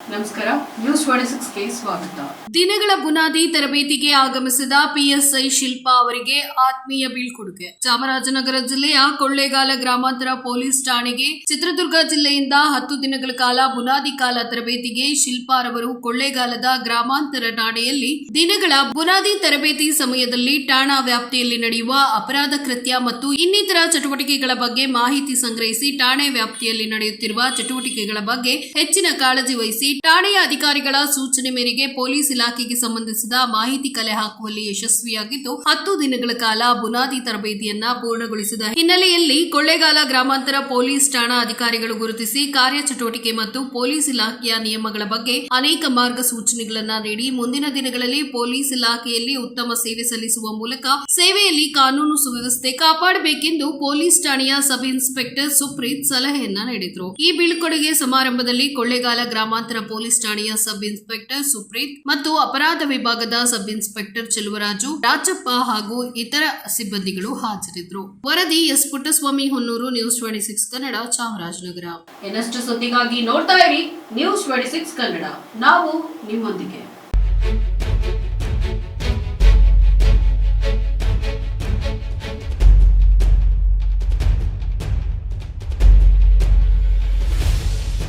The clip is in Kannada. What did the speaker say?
ನಮಸ್ಕಾರ ನ್ಯೂಸ್ ಸಿಕ್ಸ್ಗೆ ಸ್ವಾಗತ. ದಿನಗಳ ಬುನಾದಿ ತರಬೇತಿಗೆ ಆಗಮಿಸಿದ ಪಿಎಸ್ಐ ಶಿಲ್ಪಾ ಅವರಿಗೆ ಆತ್ಮೀಯ ಬೀಳ್ಕೊಡುಗೆ. ಚಾಮರಾಜನಗರ ಜಿಲ್ಲೆಯ ಕೊಳ್ಳೇಗಾಲ ಗ್ರಾಮಾಂತರ ಪೊಲೀಸ್ ಠಾಣೆಗೆ ಚಿತ್ರದುರ್ಗ ಜಿಲ್ಲೆಯಿಂದ ಹತ್ತು ದಿನಗಳ ಕಾಲ ಬುನಾದಿ ಕಾಲ ತರಬೇತಿಗೆ ಶಿಲ್ಪಾರವರು ಕೊಳ್ಳೇಗಾಲದ ಗ್ರಾಮಾಂತರ ಠಾಣೆಯಲ್ಲಿ ದಿನಗಳ ಬುನಾದಿ ತರಬೇತಿ ಸಮಯದಲ್ಲಿ ಠಾಣಾ ವ್ಯಾಪ್ತಿಯಲ್ಲಿ ನಡೆಯುವ ಅಪರಾಧ ಕೃತ್ಯ ಮತ್ತು ಇನ್ನಿತರ ಚಟುವಟಿಕೆಗಳ ಬಗ್ಗೆ ಮಾಹಿತಿ ಸಂಗ್ರಹಿಸಿ ಠಾಣೆ ವ್ಯಾಪ್ತಿಯಲ್ಲಿ ನಡೆಯುತ್ತಿರುವ ಚಟುವಟಿಕೆಗಳ ಬಗ್ಗೆ ಹೆಚ್ಚಿನ ಕಾಳಜಿ ವಹಿಸಿ ಠಾಣೆಯ ಅಧಿಕಾರಿಗಳ ಸೂಚನೆ ಮೇರೆಗೆ ಪೊಲೀಸ್ ಇಲಾಖೆಗೆ ಸಂಬಂಧಿಸಿದ ಮಾಹಿತಿ ಕಲೆ ಹಾಕುವಲ್ಲಿ ಯಶಸ್ವಿಯಾಗಿದ್ದು, ಹತ್ತು ದಿನಗಳ ಕಾಲ ಬುನಾದಿ ತರಬೇತಿಯನ್ನ ಪೂರ್ಣಗೊಳಿಸಿದ ಹಿನ್ನೆಲೆಯಲ್ಲಿ ಕೊಳ್ಳೇಗಾಲ ಗ್ರಾಮಾಂತರ ಪೊಲೀಸ್ ಠಾಣಾ ಅಧಿಕಾರಿಗಳು ಗುರುತಿಸಿ ಕಾರ್ಯಚಟುವಟಿಕೆ ಮತ್ತು ಪೊಲೀಸ್ ಇಲಾಖೆಯ ನಿಯಮಗಳ ಬಗ್ಗೆ ಅನೇಕ ಮಾರ್ಗಸೂಚನೆಗಳನ್ನು ನೀಡಿ ಮುಂದಿನ ದಿನಗಳಲ್ಲಿ ಪೊಲೀಸ್ ಇಲಾಖೆಯಲ್ಲಿ ಉತ್ತಮ ಸೇವೆ ಸಲ್ಲಿಸುವ ಮೂಲಕ ಸೇವೆಯಲ್ಲಿ ಕಾನೂನು ಸುವ್ಯವಸ್ಥೆ ಕಾಪಾಡಬೇಕೆಂದು ಪೊಲೀಸ್ ಠಾಣೆಯ ಸಬ್ ಇನ್ಸ್ಪೆಕ್ಟರ್ ಸುಪ್ರೀತ್ ಸಲಹೆಯನ್ನ ನೀಡಿದ್ರು. ಈ ಬೀಳ್ಕೊಡುಗೆ ಸಮಾರಂಭದಲ್ಲಿ ಕೊಳ್ಳೇಗಾಲ ಗ್ರಾಮಾಂತರ ಪೊಲೀಸ್ ಠಾಣೆಯ ಸಬ್ ಇನ್ಸ್ಪೆಕ್ಟರ್ ಸುಪ್ರೀತ್ ಮತ್ತು ಅಪರಾಧ ವಿಭಾಗದ ಸಬ್ ಇನ್ಸ್ಪೆಕ್ಟರ್ ಚೆಲುವರಾಜು ರಾಜಪ್ಪ ಹಾಗೂ ಇತರ ಸಿಬ್ಬಂದಿಗಳು ಹಾಜರಿದ್ದರು. ವರದಿ S Puttaswamy Honnur, news twenty six Kannada, Chamarajanagar. ಇನ್ನಷ್ಟು ಸುದ್ದಿಗಾಗಿ ನೋಡ್ತಾ ಇರಿ ನ್ಯೂಸ್ ಟ್ವೆಂಟಿ ಸಿಕ್ಸ್ ಕನ್ನಡ. ನಾವು ನಿಮ್ಮೊಂದಿಗೆ.